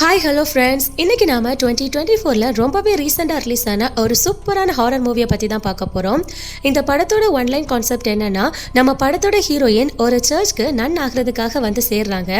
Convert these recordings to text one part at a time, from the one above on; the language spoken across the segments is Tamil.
ஹாய் ஹலோ ஃப்ரெண்ட்ஸ் இன்னைக்கு நாம டுவெண்ட்டி டுவெண்ட்டி ஃபோரில் ரொம்பவே ரீசெண்டாக ரிலீஸ் ஆன ஒரு சூப்பரான ஹாரர் மூவியை பற்றி தான் பார்க்க போகிறோம் இந்த படத்தோட ஒன்லைன் கான்செப்ட் என்னன்னா நம்ம படத்தோட ஹீரோயின் ஒரு சர்ச்க்கு நன் ஆகிறதுக்காக வந்து சேர்றாங்க.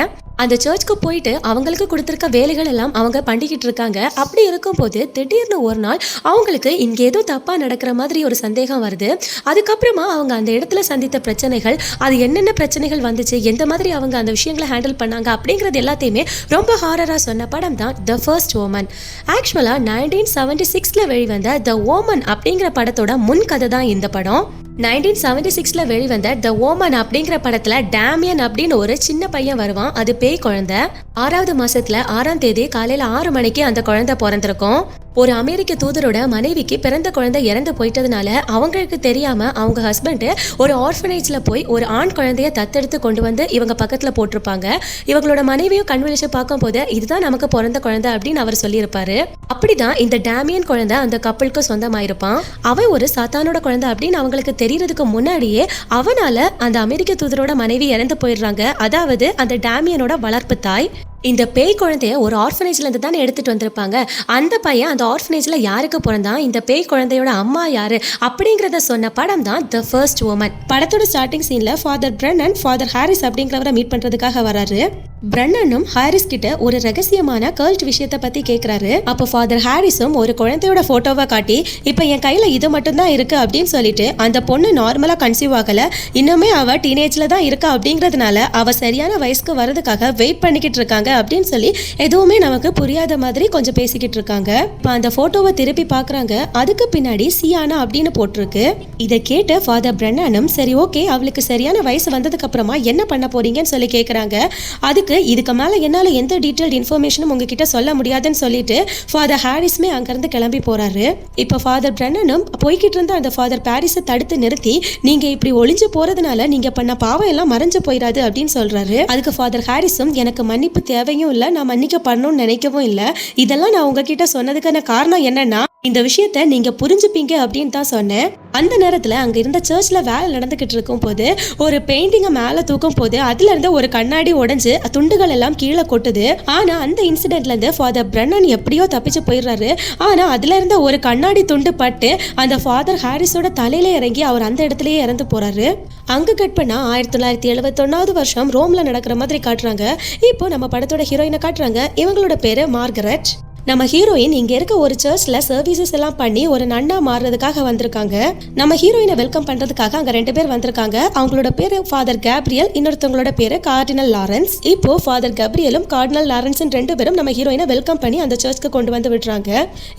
அந்த சர்ச்க்கு போயிட்டு அவங்களுக்கு கொடுத்துருக்க வேலைகள் எல்லாம் அவங்க பண்ணிக்கிட்டு இருக்காங்க. அப்படி இருக்கும்போது திடீர்னு ஒரு நாள் அவங்களுக்கு இங்கே ஏதோ தப்பாக நடக்கிற மாதிரி ஒரு சந்தேகம் வருது. அதுக்கப்புறமா அவங்க அந்த இடத்துல சந்தித்த பிரச்சனைகள் அது என்னென்ன பிரச்சனைகள் வந்துச்சு எந்த மாதிரி அவங்க அந்த விஷயங்களை ஹேண்டில் பண்ணாங்க அப்படிங்கிறது எல்லாத்தையுமே ரொம்ப ஹாரராக சொன்ன படம் தான் த ஃபர்ஸ்ட் ஓமன் ஆக்சுவலாக நைன்டீன் செவன்டி சிக்ஸில் வெளிவந்த த ஓமன் அப்படிங்கிற படத்தோட முன் கதை தான் இந்த படம். நைன்டீன் செவன்டி சிக்ஸில் வெளிவந்த த ஓமன் அப்படிங்கிற படத்தில் டேமியன் அப்படின்னு ஒரு சின்ன பையன் வருவான். அது பேய் குழந்தை. ஆறாவது மாசத்துல ஆறாம் தேதி காலையில் ஆறு மணிக்கு அந்த குழந்தை பிறந்திருக்கும். ஒரு அமெரிக்க தூதரோட மனைவிக்கு பிறந்த குழந்தை இறந்து போயிட்டதுனால அவங்களுக்கு தெரியாம அவங்க ஹஸ்பண்ட் ஒரு ஆர்ஃபனேஜ்ல போய் ஒரு ஆண் குழந்தைய தத்தெடுத்து கொண்டு வந்து இவங்க பக்கத்துல போட்டிருப்பாங்க. இவங்களோட மனைவியும் கண் பார்க்கும் பார்க்கும்போது இதுதான் நமக்கு பிறந்த குழந்தை அப்படின்னு அவர் சொல்லியிருப்பாரு. அப்படிதான் இந்த டேமியன் குழந்தை அந்த கப்பலுக்கு சொந்தமாயிருப்பான். அவன் ஒரு சாத்தானோட குழந்தை அப்படின்னு அவங்களுக்கு தெரியறதுக்கு முன்னாடியே அவனால அந்த அமெரிக்க தூதரோட மனைவி இறந்து போயிடுறாங்க. அதாவது அந்த டேமியனோட வளர்ப்பு தாய். இந்த பேய் குழந்தைய ஒரு ஆர்ஃபனேஜ்ல இருந்து தானே எடுத்துட்டு வந்திருப்பாங்க. அந்த பையன் அந்த ஆர்ஃபனேஜ்ல யாருக்கு பிறந்தான்? இந்த பேய் குழந்தையோட அம்மா யாரு? அப்படிங்கறத சொன்ன படம் தான் த ஃபர்ஸ்ட் உமன் படத்தோட ஸ்டார்டிங் சீன்ல father Brennan and father Harris அப்படிங்கிறவரை meet பண்றதுக்காக வராரு. பிரண்ணனும் ஹாரிஸ் கிட்ட ஒரு ரகசியமான கேர்ல்ட் விஷயத்த பத்தி கேக்குறாரு. அப்போ ஃபாதர் ஹாரிஸும் ஒரு குழந்தையோட போட்டோவை காட்டி இப்போ என் கையில இது மட்டும் தான் இருக்கு அப்படின்னு சொல்லிட்டு அந்த பொண்ணு நார்மலா கன்சீவ் ஆகல. இன்னுமே அவ டீனேஜ்ல தான் இருக்கா அப்படிங்கறதுனால அவ சரியான வயசுக்கு வரதுக்காக வெயிட் பண்ணிக்கிட்டு இருக்காங்க அப்படின்னு சொல்லி எதுவுமே நமக்கு புரியாத மாதிரி கொஞ்சம் பேசிக்கிட்டு இருக்காங்க. இப்போ அந்த போட்டோவை திருப்பி பாக்குறாங்க. அதுக்கு பின்னாடி சியானா அப்படின்னு போட்டிருக்கு. இதை கேட்டு ஃபாதர் பிரண்ணனும் சரி ஓகே அவளுக்கு சரியான வயசு வந்ததுக்கு அப்புறமா என்ன பண்ண போறீங்கன்னு சொல்லி கேக்குறாங்க. அதுக்கு இதுக்கு மேலே என்னால் எந்த டீட்டெயில்டு இன்ஃபர்மேஷனும் உங்ககிட்ட சொல்ல முடியாதுன்னு சொல்லிட்டு ஃபாதர் ஹாரிஸுமே அங்கேருந்து கிளம்பி போகிறாரு இப்போ ஃபாதர் பிரன்னனும் போய்கிட்டு இருந்த அந்த ஃபாதர் பாரிஸை தடுத்து நிறுத்தி நீங்கள் இப்படி ஒளிஞ்சு போகிறதுனால நீங்கள் பண்ண பாவம் எல்லாம் மறைஞ்சு போயிடாது அப்படின்னு சொல்கிறாரு அதுக்கு ஃபாதர் ஹாரிஸும் எனக்கு மன்னிப்பு தேவையும் இல்லை நான் மன்னிக்க பண்ணணும்னு நினைக்கவும் இல்லை. இதெல்லாம் நான் உங்ககிட்ட சொன்னதுக்கான காரணம் என்னன்னா இந்த விஷயத்த நீங்க புரிஞ்சுப்பீங்க அப்படின்னு தான் சொன்னேன். அந்த நேரத்துல அங்க இருந்த சர்ச்ல வேலை நடந்துகிட்டு இருக்கும் போது ஒரு பெயிண்டிங்கை மேல தூக்கும் போது அதுல இருந்து ஒரு கண்ணாடி உடைஞ்சு துண்டுகள் எல்லாம் கீழே கொட்டுது. ஆனா அந்த இன்சிடென்ட்ல இருந்து ஃபாதர் பிரண்ணன் எப்படியோ தப்பிச்சு போயிடுறாரு. ஆனா அதுல இருந்த ஒரு கண்ணாடி துண்டு பட்டு அந்த ஃபாதர் ஹாரிஸோட தலையில இறங்கி அவர் அந்த இடத்துலயே இறந்து போறாரு. அங்கே கட் பண்ணா ஆயிரத்தி தொள்ளாயிரத்தி எழுபத்தொன்னாவது வருஷம் ரோம்ல நடக்கிற மாதிரி காட்டுறாங்க. இப்போ நம்ம படத்தோட ஹீரோயினை காட்டுறாங்க. இவங்களோட பேரு மார்கரெட் நம்ம ஹீரோயின் இங்க இருக்க ஒரு சர்ச்ல சர்வீசஸ் எல்லாம் பண்ணி ஒரு நன்னா மாறுறதுக்காக வந்திருக்காங்க. நம்ம ஹீரோயினை வெல்கம் பண்றதுக்காக அங்க ரெண்டு பேர் வந்திருக்காங்க. அவங்களோட பேரு ஃபாதர் கேப்ரியல் இன்னொருத்தவங்களோட பேரு கார்டினல் லாரன்ஸ் இப்போ ஃபாதர் கேப்ரியலும் கார்டினல் லாரன்ஸும் ரெண்டு பேரும் நம்ம ஹீரோயினை வெல்கம் பண்ணி அந்த சர்ச்சுக்கு கொண்டு வந்து விடுறாங்க.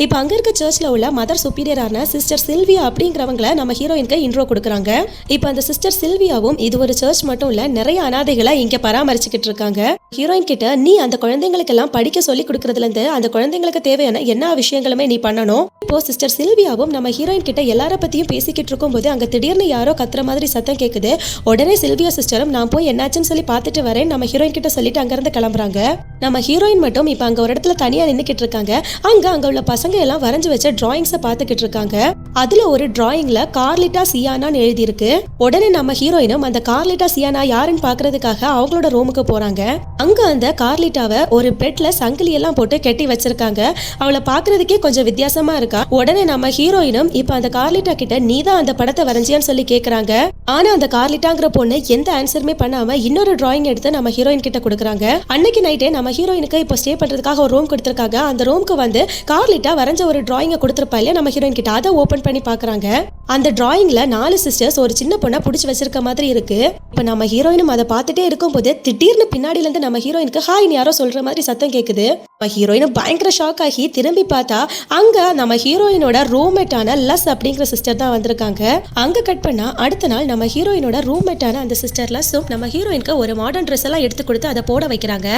இப்போ அங்க இருக்க சர்ச்ல உள்ள மதர் சுப்பீரியரான சிஸ்டர் சில்வியா அப்படிங்கிறவங்கள நம்ம ஹீரோயினுக்கு இன்ட்ரோ கொடுக்குறாங்க. இப்போ அந்த சிஸ்டர் சில்வியாவும் இது ஒரு சர்ச் மட்டும் இல்ல நிறைய அனாதைகளை இங்க பராமரிச்சுக்கிட்டு இருக்காங்க. ஹீரோயின் கிட்ட நீ அந்த குழந்தைங்களுக்கு எல்லாம் படிக்க சொல்லி கொடுக்கறதுல இருந்து அந்த குழந்தைங்களுக்கு தேவையான எல்லா விஷயங்களுமே நீ பண்ணணும். இப்போ சிஸ்டர் சில்வியாவும் நம்ம ஹீரோயின் கிட்ட எல்லார பத்தியும் பேசிக்கிட்டு இருக்கும்போது அங்க திடீர்னு யாரோ கத்துற மாதிரி சத்தம் கேக்குது. உடனே சில்வியா சிஸ்டரும் நான் போய் என்னாச்சுன்னு சொல்லி பார்த்துட்டு வரேன். நம்ம ஹீரோயின் கிட்ட சொல்லிட்டு அங்கிருந்து கிளம்புறாங்க. நம்ம ஹீரோயின் மட்டும் இப்போ அங்க ஒரு இடத்துல தனியா நின்னுக்கிட்டு இருக்காங்க. அங்க அங்க உள்ள பசங்க எல்லாம் வரைஞ்சு வச்ச டிராயிங்ஸை பார்த்துக்கிட்டு இருக்காங்க. அதுல ஒரு டிராயிங்ல கார்லிட்டா சியானான்னு எழுதியிருக்கு. உடனே நம்ம ஹீரோயினும் அந்த கார்லிட்டா சியானா யாருன்னு பாக்குறதுக்காக அவங்களோட ரூமுக்கு போறாங்க. அங்க அந்த கார்லிட்டாவை ஒரு பெட்ல சங்கிலி எல்லாம் போட்டு கெட்டி வச்சிருக்காங்க. அவளை பாக்குறதுக்கே கொஞ்சம் வித்தியாசமா இருக்கா. உடனே நம்ம ஹீரோயினும் இப்ப அந்த கார்லிட்டா கிட்ட நீ தான் அந்த படத்தை வரைஞ்சியான்னு சொல்லி கேக்குறாங்க. ஆனா அந்த கார்லிட்டாங்கிற பொண்ணு எந்த ஆன்சருமே பண்ணாம இன்னொரு டிராயிங் எடுத்து நம்ம ஹீரோயின் கிட்ட கொடுக்குறாங்க. அன்னைக்கு நைட்டே நம்ம ஹீரோயினுக்கு இப்போ ஸ்டே பண்றதுக்காக ஒரு ரூம் கொடுத்துருக்காங்க. அந்த ரூமுக்கு வந்து கார்லிட்டா வரைஞ்ச ஒரு டிராயிங்கை கொடுத்துருப்பா இல்லையா நம்ம ஹீரோயின் கிட்ட. அதை ஓபன் பண்ணி பாக்குறாங்க. அந்த டிராயிங்ல நாலு சிஸ்டர்ஸ் ஒரு சின்ன பொண்ணை பிடிச்சி வச்சிருக்க மாதிரி இருக்கு. இப்போ நம்ம ஹீரோயினும் அதை பார்த்துட்டே இருக்கும்போது திடீர்னு பின்னாடில இருந்து நம்ம ஹீரோயினுக்கு ஹாய்னு யாரோ சொல்ற மாதிரி சத்தம் கேக்குது. நம்ம ஹீரோயினும் பயங்கர ஷாக் ஆகி திரும்பி பார்த்தா அங்க நம்ம ஹீரோயினோட ரூம்மேட்டான லஸ் அப்படிங்கிற சிஸ்டர் தான் வந்திருக்காங்க. அங்க கட் பண்ணா அடுத்த நாள் நம்ம ஹீரோயினோட ரூம்மேட்டான அந்த சிஸ்டர் லஸ்ஸும் நம்ம ஹீரோயினுக்கு ஒரு மாடர்ன் ட்ரெஸ் எல்லாம் எடுத்து கொடுத்து அதை போட வைக்கிறாங்க.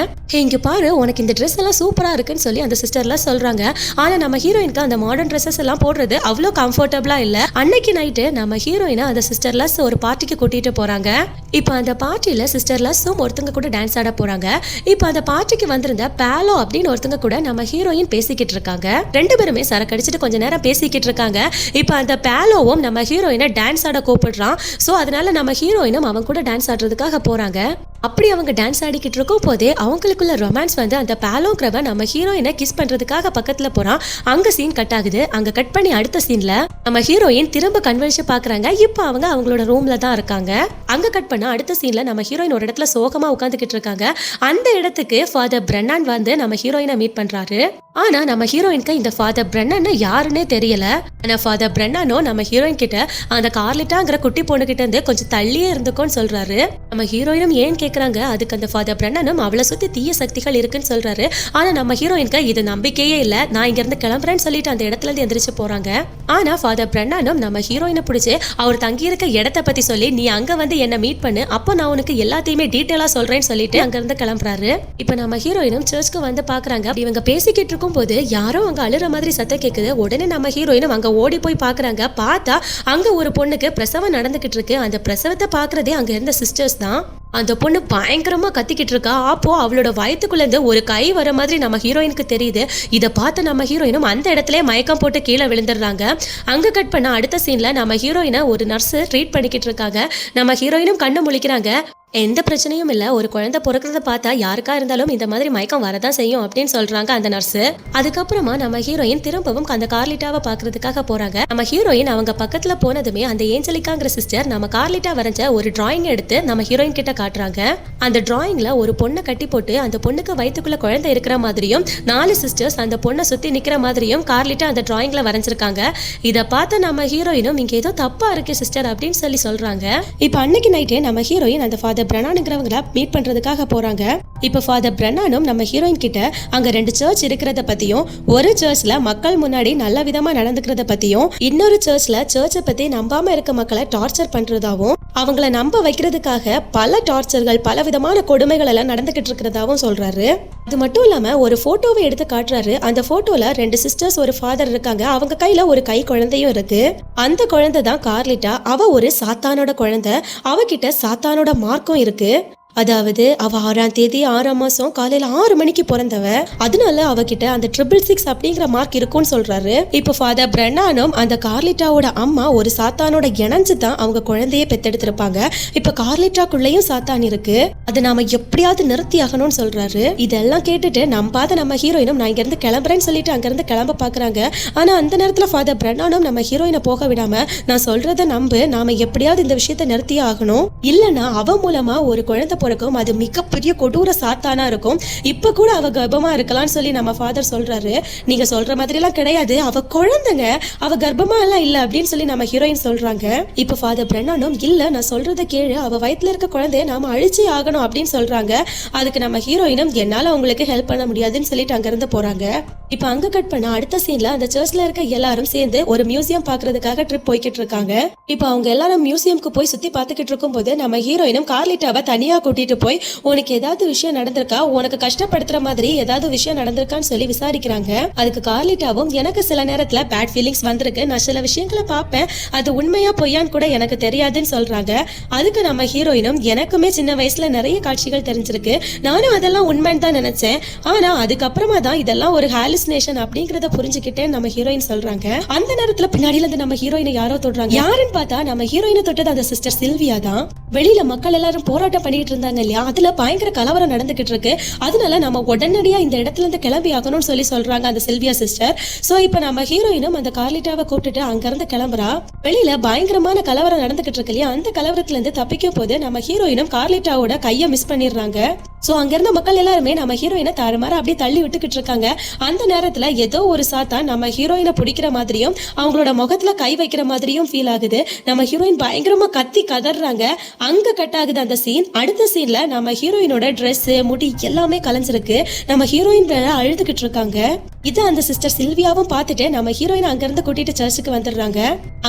இங்க பாரு உனக்கு இந்த ட்ரெஸ் எல்லாம் சூப்பரா இருக்குன்னு சொல்லி அந்த சிஸ்டர்லாம் சொல்றாங்க. ஆனா நம்ம ஹீரோயினுக்கு அந்த மாடர்ன் ட்ரெஸ்ஸஸ் எல்லாம் போடுறது அவ்வளோ கம்ஃபர்டபுளா இல்ல. அன்னைக்கு நைட்டு நம்ம ஹீரோயினை அந்த சிஸ்டர் லஸ் ஒரு பார்ட்டிக்கு கூட்டிட்டு போறாங்க. இப்போ அந்த பார்ட்டியில சிஸ்டர் லஸ்ஸும் ஒருத்தங்க கூட டான்ஸ் ஆட போறாங்க. இப்போ அந்த பார்ட்டிக்கு வந்திருந்த பேலோ அப்படின்னு ஒருத்தங்க கூட நம்ம ஹீரோயின் பேசிக்கிட்டு இருக்காங்க. ரெண்டு பேருமே சரக்கடிச்சிட்டு கொஞ்ச நேரம் பேசிக்கிட்டு இருக்காங்க. இப்போ அந்த பேலோவும் நம்ம ஹீரோயினை டான்ஸ் ஆட கூப்பிடுறான். ஸோ அதனால நம்ம ஹீரோயினும் அவன் கூட டான்ஸ் ஆடுறதுக்காக போறாங்க. அப்படி அவங்க டான்ஸ் ஆடிக்கிட்டு இருக்கும் போதே அவங்களுக்குள்ள ரொமான்ஸ் வந்து அந்த பேலோங்கிறவன் நம்ம ஹீரோயினை கிஸ் பண்றதுக்காக பக்கத்துல போறான். அங்க சீன் கட் ஆகுது. அங்க கட் பண்ணி அடுத்த சீன்ல நம்ம ஹீரோயின் திரும்ப கன்வென்ஷன் பாக்குறாங்க இப்போ அவங்க அவங்களோட ரூம்ல தான் இருக்காங்க. அங்க கட் பண்ண அடுத்த சீன்ல நம்ம ஹீரோயின் ஒரு இடத்துல சோகமா உட்காந்துக்கிட்டு இருக்காங்க. அந்த இடத்துக்கு ஃபாதர் பிரண்ணான் வந்து நம்ம ஹீரோயினை மீட் பண்றாரு. ஆனா நம்ம ஹீரோயினுக்கு இந்த ஃபாதர் பிரன்னன் யாருன்னே தெரியல. ஆனா ஃபாதர் பிரண்ணனோ நம்ம ஹீரோயின் கிட்ட அந்த கார்லிட்டாங்கிற குட்டி பொண்ணு கிட்ட இருந்து கொஞ்சம் தள்ளியே இருந்துக்கோன்னு சொல்றாரு. நம்ம ஹீரோயினும் ஏன் கேக்குறாங்க. அதுக்கு அந்த ஃபாதர் பிரண்ணனும் அவளை சுத்தி தீய சக்திகள் இருக்குன்னு சொல்றாரு. ஆனா நம்ம ஹீரோயினுக்கு இது நம்பிக்கையே இல்ல. நான் இங்க இருந்து கிளம்புறேன்னு சொல்லிட்டு அந்த இடத்துல இருந்து எந்திரிச்சு போறாங்க. ஆனா ஃபாதர் பிரண்ணனும் நம்ம ஹீரோயினை பிடிச்சி அவர் தங்கி இருக்க இடத்த பத்தி சொல்லி நீ அங்க வந்து என்ன மீட் பண்ணு. அப்போ நான் உனக்கு எல்லாத்தையுமே டீட்டெயிலா சொல்றேன்னு சொல்லிட்டு அங்க இருந்து கிளம்புறாரு. இப்போ நம்ம ஹீரோயினும் சர்ச்சுக்கு வந்து பாக்குறாங்க. இவங்க பேசிக்கிட்டு இருக்கும் போது யாரோ அங்க அழுற மாதிரி சத்தம் கேக்குது. உடனே நம்ம ஹீரோயினும் அங்க ஓடி போய் பாக்குறாங்க. பார்த்தா அங்க ஒரு பொண்ணுக்கு பிரசவம் நடந்துகிட்டு இருக்கு. அந்த பிரசவத்தை பாக்குறதே அங்க இருந்த சிஸ்டர்ஸ் தான். அந்த பொண்ணு பயங்கரமாக கத்திக்கிட்டு இருக்கா. அப்போ அவளோட வயத்துக்குள்ளேருந்து ஒரு கை வர மாதிரி நம்ம ஹீரோயினுக்கு தெரியுது. இதை பார்த்து நம்ம ஹீரோயினும் அந்த இடத்துல மயக்கம் போட்டு கீழே விழுந்துடுறாங்க. அங்கே கட் பண்ண அடுத்த சீனில் நம்ம ஹீரோயினை ஒரு நர்ஸு ட்ரீட் பண்ணிக்கிட்டு இருக்காங்க. நம்ம ஹீரோயினும் கண்ணு முழிக்கிறாங்க. எந்த பிரச்சனையும் இல்லை. ஒரு குழந்தை பிறக்கிறத பார்த்தா யாருக்கா இருந்தாலும் இந்த மாதிரி மயக்கம் வரதான் செய்யும் அப்படின்னு சொல்றாங்க அந்த நர்ஸ் அதுக்கப்புறமா நம்ம ஹீரோயின் திரும்பவும் அந்த கார்லிட்டாவை பார்க்கறதுக்காக போறாங்க. நம்ம ஹீரோயின் அவங்க பக்கத்துல போனதுமே அந்த ஏஞ்சலிக்காங்கிற சிஸ்டர் நம்ம கார்லிட்டா வரைஞ்ச ஒரு டிராயிங் எடுத்து நம்ம ஹீரோயின் கிட்ட காட்டுறாங்க. அந்த டிராயிங்ல ஒரு பொண்ணை கட்டி போட்டு அந்த பொண்ணுக்கு வயிற்றுக்குள்ள குழந்தை இருக்கிற மாதிரியும் நாலு சிஸ்டர்ஸ் அந்த பொண்ணை சுத்தி நிக்கிற மாதிரியும் கார்லிட்டா அந்த டிராயிங்ல வரைஞ்சிருக்காங்க. இதை பார்த்த நம்ம ஹீரோயினும் இங்க ஏதோ தப்பா இருக்கு சிஸ்டர் அப்படின்னு சொல்லி சொல்றாங்க. இப்போ அன்னைக்கு நைட்டே நம்ம ஹீரோயின் அந்த ஃபாதர் பிரணானுங்கிறவங்கள மீட் பண்றதுக்காக போறாங்க. இப்போ ஃபாதர் பிரனானும் நம்ம ஹீரோயின் கிட்ட அங்க ரெண்டு சர்ச் இருக்கிறத பத்தியும் ஒரு சர்ச்ல மக்கள் முன்னாடி நல்ல விதமா நடந்துக்கிறத பத்தியும் இன்னொரு சர்ச்ல சர்ச்சை பத்தி நம்பாம இருக்க மக்களை டார்ச்சர் பண்றதாவும் அவங்கள நம்ப வைக்கிறதுக்காக பல டார்ச்சர்கள் பல விதமான கொடுமைகள் எல்லாம் நடந்துகிட்டு இருக்கிறதாவும் சொல்றாரு. அது மட்டும் இல்லாம ஒரு போட்டோவை எடுத்து காட்டுறாரு. அந்த போட்டோல ரெண்டு சிஸ்டர்ஸ் ஒரு ஃபாதர் இருக்காங்க. அவங்க கையில ஒரு கை குழந்தையும் இருக்கு. அந்த குழந்தை தான் கார்லிட்டா. அவ ஒரு சாத்தானோட குழந்தை. அவகிட்ட சாத்தானோட மார்க்கும் இருக்கு. அதாவது அவ ஆறாம் தேதி ஆறாம் மாசம் காலையில ஆறு மணிக்கு பிறந்தவ. அதனால அவகிட்ட அந்த ட்ரிபிள் சிக்ஸ் அப்படிங்கிற மார்க் இருக்கும்னு சொல்றாரு. இப்போ ஃபாதர் பிரண்ணானும் அந்த கார்லிட்டாவோட அம்மா ஒரு சாத்தானோட இணைஞ்சு தான் அவங்க குழந்தைய பெத்தெடுத்திருப்பாங்க. இப்போ கார்லிட்டாக்குள்ளேயும் சாத்தான் இருக்கு. அதை நாம எப்படியாவது நிறுத்தி ஆகணும்னு சொல்றாரு. இதெல்லாம் கேட்டுட்டு நம்பாத நம்ம ஹீரோயினும் நான் இங்க இருந்து கிளம்புறேன்னு சொல்லிட்டு அங்க இருந்து கிளம்ப பாக்குறாங்க. ஆனா அந்த நேரத்துல ஃபாதர் பிரண்ணானும் நம்ம ஹீரோயினை போக விடாம நான் சொல்றதை நம்பு நாம எப்படியாவது இந்த விஷயத்த நிறுத்தியே ஆகணும். இல்லைன்னா அவ மூலமா ஒரு குழந்தை பிறக்கும் அது மிகப்பெரிய கொடூர சாத்தானா இருக்கும். இப்ப கூட அவ கர்ப்பமா இருக்கலாம்னு சொல்லி நம்ம ஃபாதர் சொல்றாரு. நீங்க சொல்ற மாதிரி எல்லாம் கிடையாது. அவ குழந்தைங்க அவ கர்ப்பமா எல்லாம் இல்ல அப்படின்னு சொல்லி நம்ம ஹீரோயின் சொல்றாங்க. இப்ப ஃபாதர் பிரண்ணனும் இல்ல நான் சொல்றத கேளு. அவ வயித்துல இருக்க குழந்தைய நாம அழிச்சே ஆகணும் அப்படின்னு சொல்றாங்க. அதுக்கு நம்ம ஹீரோயினும் என்னால உங்களுக்கு ஹெல்ப் பண்ண முடியாதுன்னு சொல்லிட்டு அங்க இருந்து போறாங்க. இப்ப அங்க கட் பண்ண அடுத்த சீன்ல அந்த சர்ச்ல இருக்க எல்லாரும் சேர்ந்து ஒரு மியூசியம் பாக்குறதுக்காக ட்ரிப் போய்கிட்டு இருக்காங்க. இப்ப அவங்க எல்லாரும் மியூசியம்க்கு போய் சுத்தி பாத்துக்கிட்டு இருக்கும் போது நம்ம ஹீரோயினும் கார்லிட்டாவை தனியா கூட்டிகிட்டு போய் உனக்கு ஏதாவது விஷயம் நடந்திருக்கா? உனக்கு கஷ்டப்படுத்துற மாதிரி ஏதாவது விஷயம் நடந்திருக்கான்னு சொல்லி விசாரிக்கிறாங்க. அதுக்கு கார்லிட்டாவும் எனக்கு சில நேரத்தில் பேட் ஃபீலிங்ஸ் வந்திருக்கு. நான் சில விஷயங்களை பார்ப்பேன். அது உண்மையா பொய்யான்னு கூட எனக்கு தெரியாதுன்னு சொல்றாங்க. அதுக்கு நம்ம ஹீரோயினும் எனக்குமே சின்ன வயசுல நிறைய காட்சிகள் தெரிஞ்சிருக்கு. நானும் அதெல்லாம் உண்மைன்னு தான் நினைச்சேன். ஆனா அதுக்கப்புறமா தான் இதெல்லாம் ஒரு ஹாலுசினேஷன் அப்படிங்கறத புரிஞ்சுக்கிட்டேன் நம்ம ஹீரோயின் சொல்றாங்க. அந்த நேரத்துல பின்னாடில இருந்து நம்ம ஹீரோயினை யாரோ தொடுறாங்க. யாருன்னு பார்த்தா நம்ம ஹீரோயினை தொட்டது அந்த சிஸ்டர் சில்வியா தான். வெளியில மக்கள் எல்லாரும் போராட்டம் பண்ணிட்டு இருந்தாங்க இல்லையா அதுல பயங்கர கலவரம் நடந்துகிட்டு இருக்கு அதனால நம்ம உடனடியா இந்த இடத்துல இருந்து கிளம்பி ஆகணும்னு சொல்லி சொல்றாங்க அந்த சில்வியா சிஸ்டர். சோ இப்போ நம்ம ஹீரோயினும் அந்த கார்லிட்டாவை கூப்பிட்டுட்டு அங்கேருந்து கிளம்புறா. வெளியில பயங்கரமான கலவரம் நடந்துகிட்டு இருக்கு இல்லையா? அந்த கலவரத்துல இருந்து தப்பிக்கும் போது நம்ம ஹீரோயினும் கார்லிட்டாவோட கையை மிஸ் பண்ணிடுறாங்க. ஸோ அங்கிருந்த மக்கள் எல்லாருமே நம்ம ஹீரோயினை தாறுமாற அப்படியே தள்ளி விட்டுக்கிட்டு இருக்காங்க. அந்த நேரத்தில் ஏதோ ஒரு சாத்தா நம்ம ஹீரோயினை பிடிக்கிற மாதிரியும் அவங்களோட முகத்துல கை வைக்கிற மாதிரியும் ஃபீல் ஆகுது. நம்ம ஹீரோயின் பயங்கரமாக கத்தி கதறாங்க அங்கே கட் ஆகுது அந்த சீன் அடுத்த சீனில் நம்ம ஹீரோயினோட ட்ரெஸ்ஸு முடி எல்லாமே கலைஞ்சிருக்கு. நம்ம ஹீரோயின் வேற அழுதுகிட்டு இருக்காங்க. இது அந்த சிஸ்டர் சில்வியாவும் பார்த்துட்டு நம்ம ஹீரோயினை அங்கேருந்து கூட்டிட்டு சர்ச்சுக்கு வந்துடுறாங்க.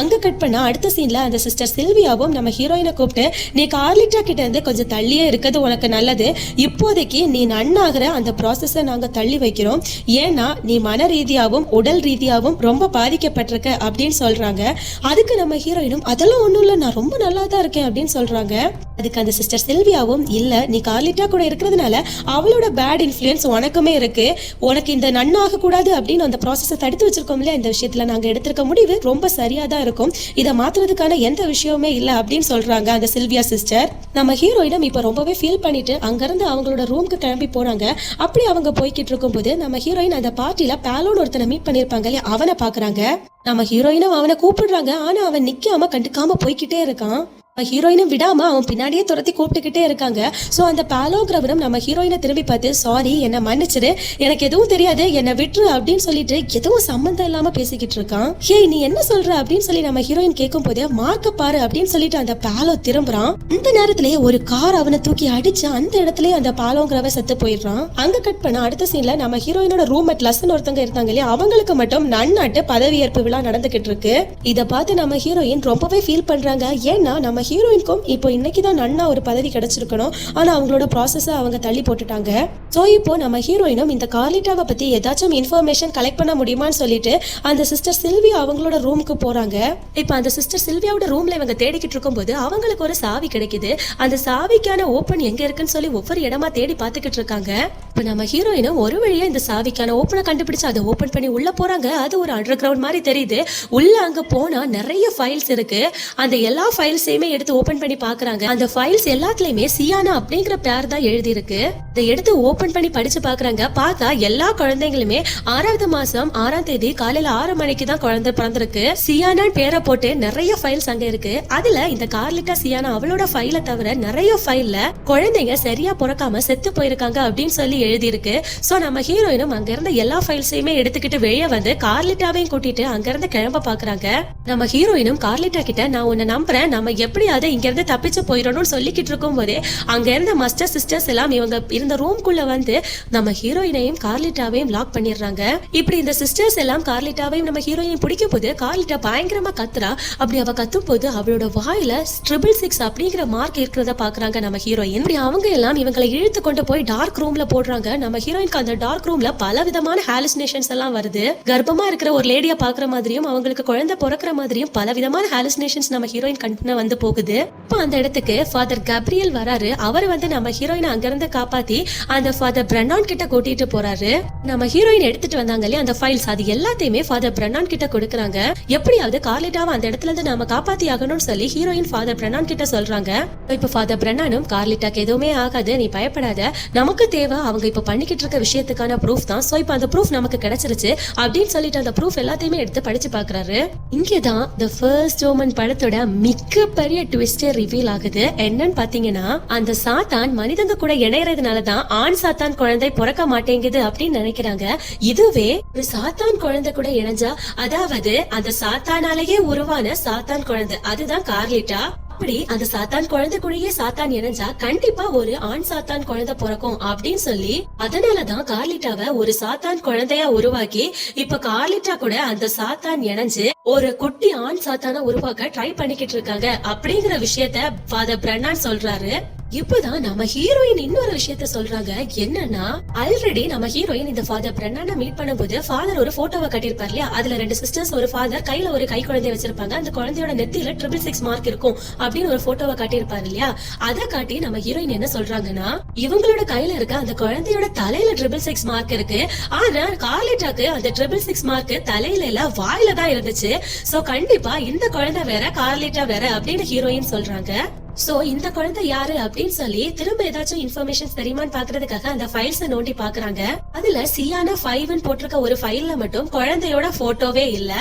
அங்க கட் பண்ணா அடுத்த சீனில் அந்த சிஸ்டர் சில்வியாவும் நம்ம ஹீரோயினை கூப்பிட்டு நீ கார்லிட்டா கிட்ட இருந்து கொஞ்சம் தள்ளியே இருக்கிறது உனக்கு நல்லது. இப்போதைக்கு நீ நன்னாகிற அந்த ப்ராசஸை நாங்கள் தள்ளி வைக்கிறோம். ஏன்னா நீ மன ரீதியாகவும் உடல் ரீதியாகவும் ரொம்ப பாதிக்கப்பட்டிருக்க அப்படின்னு சொல்கிறாங்க அதுக்கு நம்ம ஹீரோயினும் அதெல்லாம் ஒன்றும் இல்லை நான் ரொம்ப நல்லா தான் இருக்கேன் அப்படின்னு சொல்கிறாங்க அதுக்கு அந்த சிஸ்டர் செல்வியாவும் இல்லை நீ கார்லிட்டா கூட இருக்கிறதுனால அவளோட பேட் இன்ஃப்ளூயன்ஸ் உனக்குமே இருக்கு. உனக்கு இந்த நன்னாக கூடாது அப்படின்னு அந்த ப்ராசஸை தடுத்து வச்சிருக்கோம் இல்லையா? இந்த விஷயத்துல நாங்க எடுத்திருக்க முடிவு ரொம்ப சரியா தான் இருக்கும். இதை மாத்துறதுக்கான எந்த விஷயமுமே இல்லை அப்படின்னு சொல்றாங்க அந்த சில்வியா சிஸ்டர் நம்ம ஹீரோயினம் இப்போ ரொம்பவே ஃபீல் பண்ணிட்டு அங்கிருந்து அவங்களோட ரூமுக்கு கிளம்பி போனாங்க. அப்படி அவங்க போய்கிட்டு இருக்கும்போது நம்ம ஹீரோயின் அந்த பார்ட்டியில் பேலோன்னு ஒருத்தனை மீட் பண்ணிருப்பாங்க இல்லையா? அவனை பாக்குறாங்க. நம்ம ஹீரோயினும் அவனை கூப்பிடுறாங்க. ஆனா அவன் நிக்காம கண்டுக்காம போய்கிட்டே இருக்கான். ஹீரோயினும் விடாம அவன் பின்னாடியே துரத்தி கூப்பிட்டுக்கிட்டே இருக்காங்க. ஸோ அந்த பாலோகிரவரும் நம்ம ஹீரோயினை திரும்பி பார்த்து சாரி என்னை மன்னிச்சிரு எனக்கு எதுவும் தெரியாது. என்னை விட்டுரு அப்படின்னு சொல்லிட்டு எதுவும் சம்மந்தம் இல்லாம பேசிக்கிட்டு இருக்கான். ஹே நீ என்ன சொல்ற? அப்படின்னு சொல்லி நம்ம ஹீரோயின் கேட்கும் போது மார்க்க பாரு அப்படின்னு சொல்லிட்டு அந்த பாலோ திரும்புறான். அந்த நேரத்திலேயே ஒரு கார் அவனை தூக்கி அடிச்சு அந்த இடத்துலயே அந்த பாலோங்கிறவ செத்து போயிடுறான். அங்க கட் பண்ண அடுத்த சீன்ல நம்ம ஹீரோயினோட ரூம்மேட் லசன் ஒருத்தங்க இருந்தாங்க இல்லையா? அவங்களுக்கு மட்டும் நன்னாட்டு பதவியேற்பு விழா நடந்துகிட்டு இருக்கு. இதை பார்த்து நம்ம ஹீரோயின் ரொம்பவே ஃபீல் பண்றாங்க. ஏன்னா நம்ம ஹீரோயினுக்கும் இப்போ இன்னைக்கு தான் நன்னா ஒரு பதவி கிடைச்சிருக்கணும். ஆனா அவங்களோட ப்ராசஸை அவங்க தள்ளி போட்டுட்டாங்க. ஸோ இப்போ நம்ம ஹீரோயினும் இந்த கார்லிட்டாவை பத்தி ஏதாச்சும் இன்ஃபர்மேஷன் கலெக்ட் பண்ண முடியுமான்னு சொல்லிட்டு அந்த சிஸ்டர் சில்வியா அவங்களோட ரூமுக்கு போறாங்க. இப்போ அந்த சிஸ்டர் சில்வியாவோட ரூம்ல இவங்க தேடிக்கிட்டு இருக்கும்போது அவங்களுக்கு ஒரு சாவி கிடைக்குது. அந்த சாவிக்கான ஓப்பன் எங்க இருக்குன்னு சொல்லி ஒவ்வொரு இடமா தேடி பார்த்துக்கிட்டு இருக்காங்க. இப்போ நம்ம ஹீரோயினும் ஒரு வழியா இந்த சாவிக்கான ஓப்பனை கண்டுபிடிச்சு அதை ஓப்பன் பண்ணி உள்ள போறாங்க. அது ஒரு அண்டர் கிரவுண்ட் மாதிரி தெரியுது. உள்ள அங்க போனா நிறைய ஃபைல்ஸ் இருக்கு. அந்த எல்லா ஃபைல்ஸையுமே எடுத்து ஓபன் பண்ணி பாக்குறாங்க அந்த ஃபைல்ஸ் எல்லாத்துலயுமே சியானா அப்படிங்கிற பேர் தான் எழுதி இருக்கு இதை எடுத்து ஓபன் பண்ணி படிச்சு பாக்குறாங்க பார்த்தா எல்லா குழந்தைங்களுமே ஆறாவது மாசம் ஆறாம் தேதி காலையில ஆறு மணிக்கு தான் குழந்தை பிறந்திருக்கு. சியானான்னு பேரை போட்டு நிறைய ஃபைல்ஸ் அங்க இருக்கு. அதுல இந்த கார்லிட்டா சியானா அவளோட ஃபைல தவிர நிறைய ஃபைல்ல குழந்தைங்க சரியா பிறக்காம செத்து போயிருக்காங்க அப்படின்னு சொல்லி எழுதி இருக்கு சோ நம்ம ஹீரோயினும் அங்க இருந்த எல்லா ஃபைல்ஸையுமே எடுத்துக்கிட்டு வெளியே வந்து கார்லிட்டாவையும் கூட்டிட்டு அங்க இருந்து கிளம்ப பாக்குறாங்க நம்ம ஹீரோயினும் கார்லிட்டா கிட்ட நான் உன்னை நம்புறேன். நம்ம எப்படி எப்படியாவது இங்க இருந்து தப்பிச்சு போயிடணும்னு சொல்லிக்கிட்டு இருக்கும் போதே அங்க இருந்த மஸ்டர் சிஸ்டர்ஸ் எல்லாம் இவங்க இருந்த ரூம்குள்ள வந்து நம்ம ஹீரோயினையும் கார்லிட்டாவையும் லாக் பண்ணிடுறாங்க. இப்படி இந்த சிஸ்டர்ஸ் எல்லாம் கார்லிட்டாவையும் நம்ம ஹீரோயினையும் பிடிக்கும் போது கார்லிட்டா பயங்கரமா கத்துறா. அப்படி அவ கத்தும் போது அவளோட வாயில ட்ரிபிள் சிக்ஸ் அப்படிங்கிற மார்க் இருக்கிறத பாக்குறாங்க நம்ம ஹீரோயின் இப்படி அவங்க எல்லாம் இவங்களை இழுத்து கொண்டு போய் டார்க் ரூம்ல போடுறாங்க. நம்ம ஹீரோயினுக்கு அந்த டார்க் ரூம்ல பல விதமான ஹாலுசினேஷன்ஸ் எல்லாம் வருது. கர்ப்பமா இருக்கிற ஒரு லேடியா பாக்குற மாதிரியும் அவங்களுக்கு குழந்தை பிறக்கிற மாதிரியும் பல விதமான ஹாலுசினேஷன்ஸ் நம்ம ஹீரோயின் கண்டினியூ வந்து போகுது. இப்போ அந்த இடத்துக்கு ஃபாதர் கப்ரியல் வராரு. அவர் வந்து நம்ம ஹீரோயினை அங்கிருந்து காப்பாத்தி அந்த ஃபாதர் பிரனான் கிட்ட கூட்டிட்டு போறாரு. நம்ம ஹீரோயின் எடுத்துட்டு வந்தாங்க இல்லையா அந்த ஃபைல்ஸ் அது எல்லாத்தையுமே ஃபாதர் பிரனான் கிட்ட கொடுக்குறாங்க. எப்படியாவது கார்லிட்டாவை அந்த இடத்துல இருந்து நாம காப்பாத்தி ஆகணும்னு சொல்லி ஹீரோயின் ஃபாதர் பிரனான் கிட்ட சொல்றாங்க. இப்போ ஃபாதர் பிரனானும் கார்லிட்டாக்கு எதுவுமே ஆகாது நீ பயப்படாத. நமக்கு தேவை அவங்க இப்போ பண்ணிக்கிட்டு இருக்க விஷயத்துக்கான ப்ரூஃப் தான். ஸோ இப்போ அந்த ப்ரூஃப் நமக்கு கிடைச்சிருச்சு அப்படின்னு சொல்லிட்டு அந்த ப்ரூஃப் எல்லாத்தையுமே எடுத்து படிச்சு பாக்குறாரு இங்கதான் த ஃபர்ஸ்ட் ஓமன் படத்தோட மிகப்பெரிய ட்விஸ்டே ரிவீல் ஆகுது. என்னன்னு பாத்தீங்கன்னா அந்த சாத்தான் மனிதங்க கூட இணையறதுனால தான் ஆண் சாத்தான் குழந்தை பிறக்க மாட்டேங்குது அப்படின்னு நினைக்கிறாங்க. இதுவே ஒரு சாத்தான் குழந்தை கூட இணைஞ்சா அதாவது அந்த சாத்தானாலேயே உருவான சாத்தான் குழந்தை. அதுதான் கார்லிட்டா. அப்படி அந்த சாத்தான் குழந்தை கூடயே சாத்தான் இணைஞ்சா கண்டிப்பா ஒரு ஆண் சாத்தான் குழந்தை பிறக்கும் அப்படின்னு சொல்லி அதனாலதான் கார்லிட்டாவை ஒரு சாத்தான் குழந்தையா உருவாக்கி இப்ப கார்லிட்டா கூட அந்த சாத்தான் இணைஞ்சு ஒரு குட்டி ஆண் சாத்தான உருவாக்க ட்ரை பண்ணிக்கிட்டு இருக்காங்க. அப்படிங்கிற விஷயத்த ஃபாதர் பிரண்ணான் சொல்றாரு. இப்பதான் நம்ம ஹீரோயின் இன்னொரு விஷயத்த சொல்றாங்க. என்னன்னா ஆல்ரெடி நம்ம ஹீரோயின் இந்த ஃபாதர் பிரண்ணான மீட் பண்ணும்போது ஃபாதர் ஒரு போட்டோவை கட்டியிருப்பார் இல்லையா? அதுல ரெண்டு சிஸ்டர்ஸ் ஒரு ஃபாதர் கையில ஒரு கை குழந்தைய வச்சிருப்பாங்க. அந்த குழந்தையோட நெத்தியில ட்ரிபிள் சிக்ஸ் மார்க் இருக்கும் அப்படின்னு ஒரு போட்டோவை காட்டியிருப்பாரு இல்லையா? அதை காட்டி நம்ம ஹீரோயின் என்ன சொல்றாங்கன்னா இவங்களோட கையில இருக்க அந்த குழந்தையோட தலையில ட்ரிபிள் சிக்ஸ் மார்க் இருக்கு. ஆனா கார்லிட்டாக்கு அந்த ட்ரிபிள் சிக்ஸ் மார்க் தலையில இல்ல வாயில தான் இருந்துச்சு. சோ கண்டிப்பா இந்த குழந்தை வேற கார்லிட்டா வேற அப்படின்னு ஹீரோயின் சொல்றாங்க. சோ இந்த குழந்தை யாரு அப்படின்னு சொல்லி திரும்ப ஏதாச்சும் இன்ஃபர்மேஷன் தெரியுமான்னு பாக்குறதுக்காக அந்த ஃபைல்ஸ் நோண்டி பாக்குறாங்க அதுல சியானா ஃபைவ்னு போட்டிருக்க ஒரு ஃபைல்ல மட்டும் குழந்தையோட போட்டோவே இல்ல.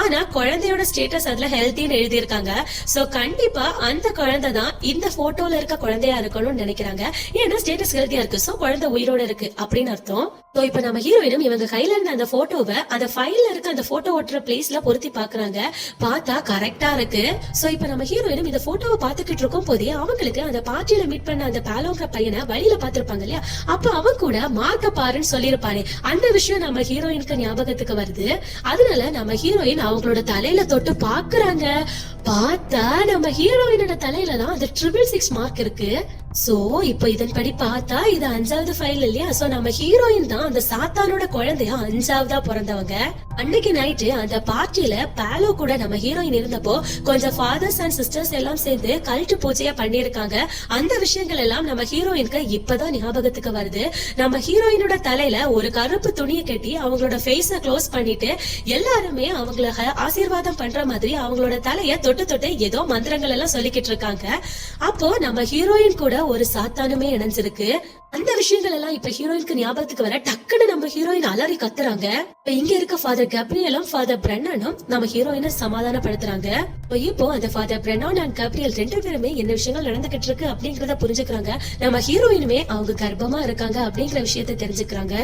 ஆனா குழந்தையோட ஸ்டேட்டஸ் அதுல ஹெல்த்தின்னு எழுதியிருக்காங்க. சோ கண்டிப்பா அந்த குழந்தை தான் இந்த போட்டோல இருக்க குழந்தையா இருக்கணும்னு நினைக்கிறாங்க. ஏன்னா ஸ்டேட்டஸ் ஹெல்த்தியா இருக்கு. சோ குழந்தை உயிரோட இருக்கு அப்படின்னு அர்த்தம். சோ இப்ப நம்ம ஹீரோயினும் இவங்க கையில இருந்த அந்த போட்டோவை அந்த ஃபைல்ல இருக்க அந்த போட்டோ ஒட்டுற பிளேஸ்ல பொருத்தி பாக்குறாங்க பார்த்தா கரெக்டா இருக்கு. சோ இப்ப நம்ம ஹீரோயினும் இந்த போட்டோவை பாத்துக்கிட்டு இருக்கோம் போதே அவங்களுக்கு அந்த பார்ட்டியில மீட் பண்ண அந்த பாலோங்கிற பையனை வழியில பாத்திருப்பாங்க இல்லையா? அப்ப அவன் கூட மார்க்க பாருன்னு சொல்லியிருப்பாரு அந்த விஷயம் நம்ம ஹீரோயினுக்கு ஞாபகத்துக்கு வருது. அதனால நம்ம ஹீரோயின் அவங்களோட தலையில தொட்டு பாக்குறாங்க பார்த்தா நம்ம ஹீரோயினோட தலையில தான் அந்த ட்ரிபிள் சிக்ஸ் மார்க் இருக்கு. சோ இப்போ இதன்படி பார்த்தா இது அஞ்சாவது ஃபைல் இல்லையா? சோ நம்ம ஹீரோயின் தான் அந்த சாத்தானோட குழந்தையா அஞ்சாவதா பிறந்தவங்க. அன்னைக்கு நைட்டு அந்த பார்ட்டில பேலோ கூட நம்ம ஹீரோயின் இருந்தப்போ கொஞ்சம் ஃபாதர்ஸ் அண்ட் சிஸ்டர்ஸ் எல்லாம் சேர்ந்து கல்ட்டு பூஜையா பண்ணியிருக்காங்க. அந்த விஷயங்கள் எல்லாம் நம்ம ஹீரோயினுக்கு இப்பதான் ஞாபகத்துக்கு வருது. நம்ம ஹீரோயினோட தலையில ஒரு கருப்பு துணியை கட்டி அவங்களோட ஃபேஸ க்ளோஸ் பண்ணிட்டு எல்லாருமே அவங்கள ஆசீர்வாதம் பண்ற மாதிரி அவங்களோட தலைய தொட்டு தொட்டு ஏதோ மந்திரங்கள் எல்லாம் சொல்லிக்கிட்டு இருக்காங்க. அப்போ நம்ம ஹீரோயின் கூட ஒரு சாத்தானுமே இணைஞ்சிருக்கு. அந்த விஷயங்கள் எல்லாம் இப்ப ஹீரோயினுக்கு ஞாபகத்துக்கு வர டக்குன்னு நம்ம ஹீரோயின் அலறி கத்துறாங்க. இப்ப இங்க இருக்க ஃபாதர் கப்ரியலும் ஃபாதர் பிரண்ணனும் நம்ம ஹீரோயினை சமாதானப்படுத்துறாங்க. இப்போ அந்த ஃபாதர் பிரண்ணன் அண்ட் கப்ரியல் ரெண்டு பேருமே என்ன விஷயங்கள் நடந்துகிட்டு இருக்கு அப்படிங்கறத புரிஞ்சுக்கிறாங்க. நம்ம ஹீரோயினுமே அவங்க கர்ப்பமா இருக்காங்க அப்படிங்கிற விஷயத்த தெரிஞ்சுக்கிறாங்க.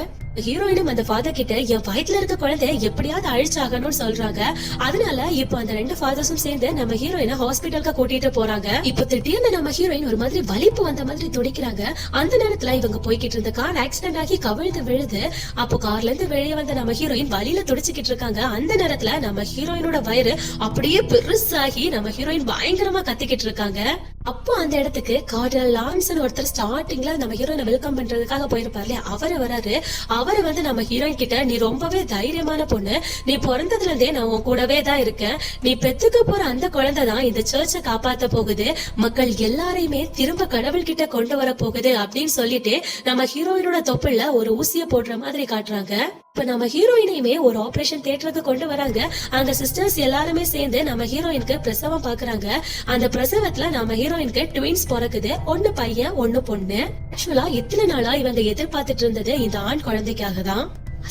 ஹீரோயினும் அந்த ஃபாதர் கிட்ட என் வயித்துல இருக்க குழந்தை எப்படியாவது அழிச்சாகணும்னு சொல்றாங்க. அதனால இப்போ அந்த ரெண்டு ஃபாதர்ஸும் சேர்ந்து நம்ம ஹீரோயினை ஹாஸ்பிட்டலுக்கு கூட்டிட்டு போறாங்க. இப்போ திடீர்னு நம்ம ஹீரோயின் ஒரு மாதிரி வலிப்பு வந்த மாதிரி துடிக்கிறாங்க. அந்த நேரத்துல இவங்க போய்கிட்டு இருந்த கார் ஆக்சிடென்ட் ஆகி கவிழ்ந்து விழுது அப்போ கார்ல இருந்து வெளியே வந்த நம்ம ஹீரோயின் வலியில துடிச்சுக்கிட்டு இருக்காங்க. அந்த நேரத்துல நம்ம ஹீரோயினோட வயிறு அப்படியே பெருசாகி நம்ம ஹீரோயின் பயங்கரமா கத்திக்கிட்டு இருக்காங்க. அப்போ அந்த இடத்துக்கு கார்டல் லான்சன் ஒருத்தர் ஸ்டார்டிங்ல நம்ம ஹீரோயினை வெல்கம் பண்றதுக்காக போயிருப்பாரு இல்லையா? அவரு வராரு. அவரு வந்து நம்ம ஹீரோயின் கிட்ட நீ ரொம்பவே தைரியமான பொண்ணு. நீ பிறந்ததுல இருந்தே நான் உன் கூடவே தான் இருக்கேன். நீ பெத்துக்க போற அந்த குழந்தை தான் இந்த சர்ச்சை காப்பாத்த போகுது. மக்கள் எல்லாரையுமே திரும்ப கடவுள் கிட்ட கொண்டு வர போகுது. அப்படின்னு சொல்லிட்டு நம்ம ஹீரோயினோட தொப்புள்ள ஒரு ஊசிய போடுற மாதிரி காட்டுறாங்க. இப்ப நம்ம ஹீரோயினையுமே ஒரு ஆபரேஷன் தேட்டருக்கு கொண்டு வராங்க. அந்த சிஸ்டர்ஸ் எல்லாருமே சேர்ந்து நம்ம ஹீரோயினுக்கு பிரசவம் பாக்குறாங்க. அந்த பிரசவத்துல நம்ம ஹீரோயினுக்கு ட்வின்ஸ் பிறக்குது. ஒன்னு பையன் ஒண்ணு பொண்ணு. ஆக்சுவலா இத்தனை நாளா இவங்க எதிர்பார்த்துட்டு இருந்தது இந்த ஆண் குழந்தைக்காக தான்.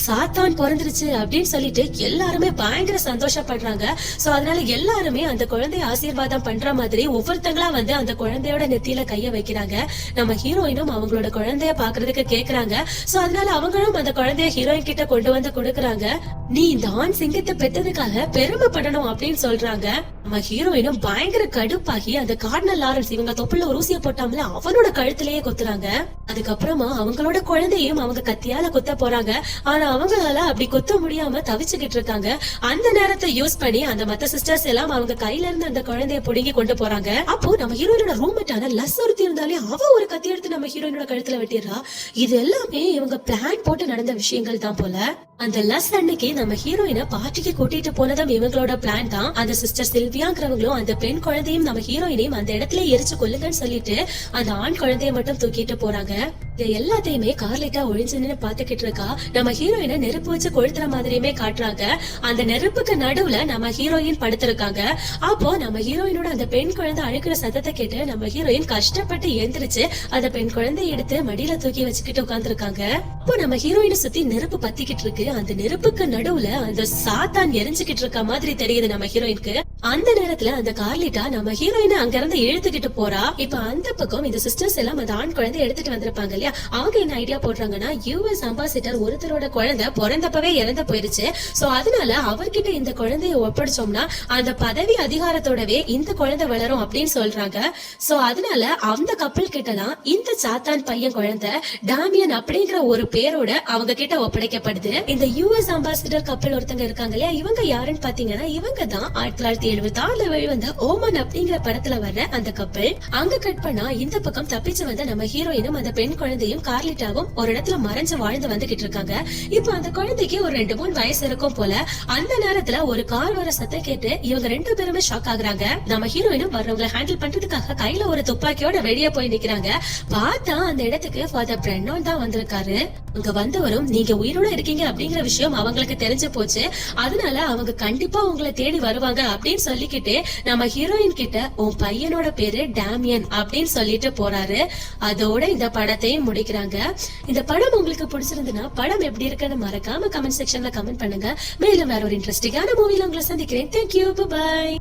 சாத்தான் பிறந்துருச்சு அப்படின்னு சொல்லிட்டு எல்லாருமே பயங்கர சந்தோஷப்படுறாங்க. சோ அதனால எல்லாருமே அந்த குழந்தைய ஆசீர்வாதம் பண்ற மாதிரி ஒவ்வொருத்தங்களா வந்து அந்த குழந்தையோட நெத்தியில கைய வைக்கிறாங்க. நம்ம ஹீரோயினும் அவங்களோட குழந்தைய பாக்குறதுக்கு கேக்குறாங்க. சோ அதனால அவங்களும் அந்த குழந்தைய ஹீரோயின் கிட்ட கொண்டு வந்து கொடுக்கறாங்க. நீ இந்த ஆண் சிங்கத்தை பெத்ததுக்காக பெருமைப்படணும் அப்படின்னு சொல்றாங்க. நம்ம ஹீரோயினும் பயங்கர கடுப்பாகி அந்த கார்னல் லாரன்ஸ் இவங்க தொப்புல ஒரு ஊசிய போட்டாமல அவனோட கழுத்திலேயே குத்துறாங்க. அதுக்கப்புறமா அவங்களோட குழந்தையும் அவங்க கத்தியால குத்த போறாங்க. ஆனா அவங்களால அப்படி குத்த முடியாம தவிச்சுக்கிட்டு இருக்காங்க. அந்த நேரத்தை யூஸ் பண்ணி அந்த மத்த சிஸ்டர்ஸ் எல்லாம் அவங்க கையில இருந்து அந்த குழந்தைய புடுங்கி கொண்டு போறாங்க. அப்போ நம்ம ஹீரோயினோட ரூம்மேட்டான லஸ் ஒருத்தி இருந்தாலே அவ ஒரு கத்தி எடுத்து நம்ம ஹீரோயினோட கழுத்துல வெட்டிடுறா. இது எல்லாமே இவங்க பிளான் போட்டு நடந்த விஷயங்கள் தான் போல. அந்த லஸ் அன்னைக்கு நம்ம ஹீரோயினை பார்ட்டிக்கு கூட்டிட்டு போனதும் இவங்களோட பிளான் தான். அந்த சிஸ்டர் சில்வியாங்கிறவங்களும் அந்த பெண் குழந்தையும் நம்ம ஹீரோயினையும் அந்த இடத்துல எரிச்சு கொல்லுங்கன்னு சொல்லிட்டு அந்த ஆண் குழந்தைய மட்டும் தூக்கிட்டு போறாங்க. இது எல்லாத்தையுமே கார்லிட்டா ஒழிஞ்சு நின்னு பாத்துக்கிட்டு இருக்கா. நம்ம ஹீரோயினை நெருப்பு வச்சு கொளுத்துற மாதிரியுமே காட்டுறாங்க. அந்த நெருப்புக்கு நடுவுல நம்ம ஹீரோயின் படுத்திருக்காங்க. அப்போ நம்ம ஹீரோயினோட அந்த பெண் குழந்தை அழுக்கிற சத்தத்தை கேட்டு நம்ம ஹீரோயின் கஷ்டப்பட்டு எந்திரிச்சு அந்த பெண் குழந்தையை எடுத்து மடியில தூக்கி வச்சுக்கிட்டு உட்காந்துருக்காங்க அப்போ நம்ம ஹீரோயினை சுத்தி நெருப்பு பத்திக்கிட்டு இருக்கு. அந்த நெருப்புக்கு நடுவுல அந்த சாத்தான் எரிஞ்சுக்கிட்டு இருக்க மாதிரி தெரியுது நம்ம ஹீரோயினுக்கு. அந்த நேரத்துல அந்த கார்லிட்டா நம்ம ஹீரோயினை அங்க இருந்து இழுத்துக்கிட்டு போறா. இப்ப அந்த பக்கம் இந்த சிஸ்டர்ஸ் எல்லாம் அந்த ஆண் குழந்தை எடுத்துட்டு வந்திருப்பாங்க இல்லையா? அவங்க என்ன ஐடியா போடுறாங்கன்னா யூஎஸ் அம்பாசிடர் ஒருத்தரோட குழந்தை பிறந்தப்பவே இறந்து போயிருச்சு. சோ அதனால அவர்கிட்ட இந்த குழந்தைய ஒப்படைச்சோம்னா அந்த பதவி அதிகாரத்தோடவே இந்த குழந்தை வளரும் அப்படின்னு சொல்றாங்க. சோ அதனால அந்த கப்பல் கிட்ட தான் இந்த சாத்தான் பையன் குழந்தை டாமியன் அப்படிங்கிற ஒரு பேரோட அவங்க கிட்ட ஒப்படைக்கப்படுது. இந்த யூஎஸ் அம்பாசிடர் கப்பல் ஒருத்தங்க இருக்காங்க இல்லையா? இவங்க யாருன்னு பாத்தீங்கன்னா இவங்க தான் ஆயிரத்தி தொள்ளாயிரத்தி எழுபத்தி ஆறுல வெளிவந்த ஓமன் அப்படிங்கிற படத்துல வர்ற அந்த கப்பல் அங்க கட் பண்ணா இந்த பக்கம் தப்பிச்சு வந்த நம்ம ஹீரோயினும் அந்த பெண் குழந்தையும் கார்லிட்டாவும் ஒரு இடத்துல மறைஞ்சு வாழ்ந்து வந்துகிட்டு இருக்காங்க. இப்ப அந்த குழந்தைக்கு ஒரு ரெண்டு மூணு வயசு இருக்கும் போல அந்த நேரத்துல ஒரு கார் வர சத்தம் கேட்டு இவங்க ரெண்டு பேருமே ஷாக் ஆகுறாங்க. நம்ம ஹீரோயினும் வர்றவங்களை ஹேண்டில் பண்றதுக்காக கையில ஒரு துப்பாக்கியோட வெளியே போய் நிக்கிறாங்க. பார்த்தா அந்த இடத்துக்கு ஃபாதர் பிரன்னோன் தான் வந்திருக்காரு. அங்க வந்தவரும் நீங்க உயிரோட இருக்கீங்க அப்படிங்கிற விஷயம் அவங்களுக்கு தெரிஞ்சு போச்சு. அதனால அவங்க கண்டிப்பா உங்களை தேடி வருவாங்க அப்படின்னு சொல்லிக்கிட்டு நம்ம ஹீரோயின் கிட்ட உன் பையனோட பேரு டேமியன் அப்படின்னு சொல்லிட்டு போறாரு. அதோட இந்த படத்தையும் முடிக்கிறாங்க. இந்த படம் உங்களுக்கு பிடிச்சிருந்துன்னா படம் எப்படி இருக்குன்னு மறக்காம கமெண்ட் செக்ஷன்ல கமெண்ட் பண்ணுங்க. மேலும் வேற ஒரு இன்ட்ரெஸ்டிங்கான மூவில உங்களை சந்திக்கிறேன். Thank you bye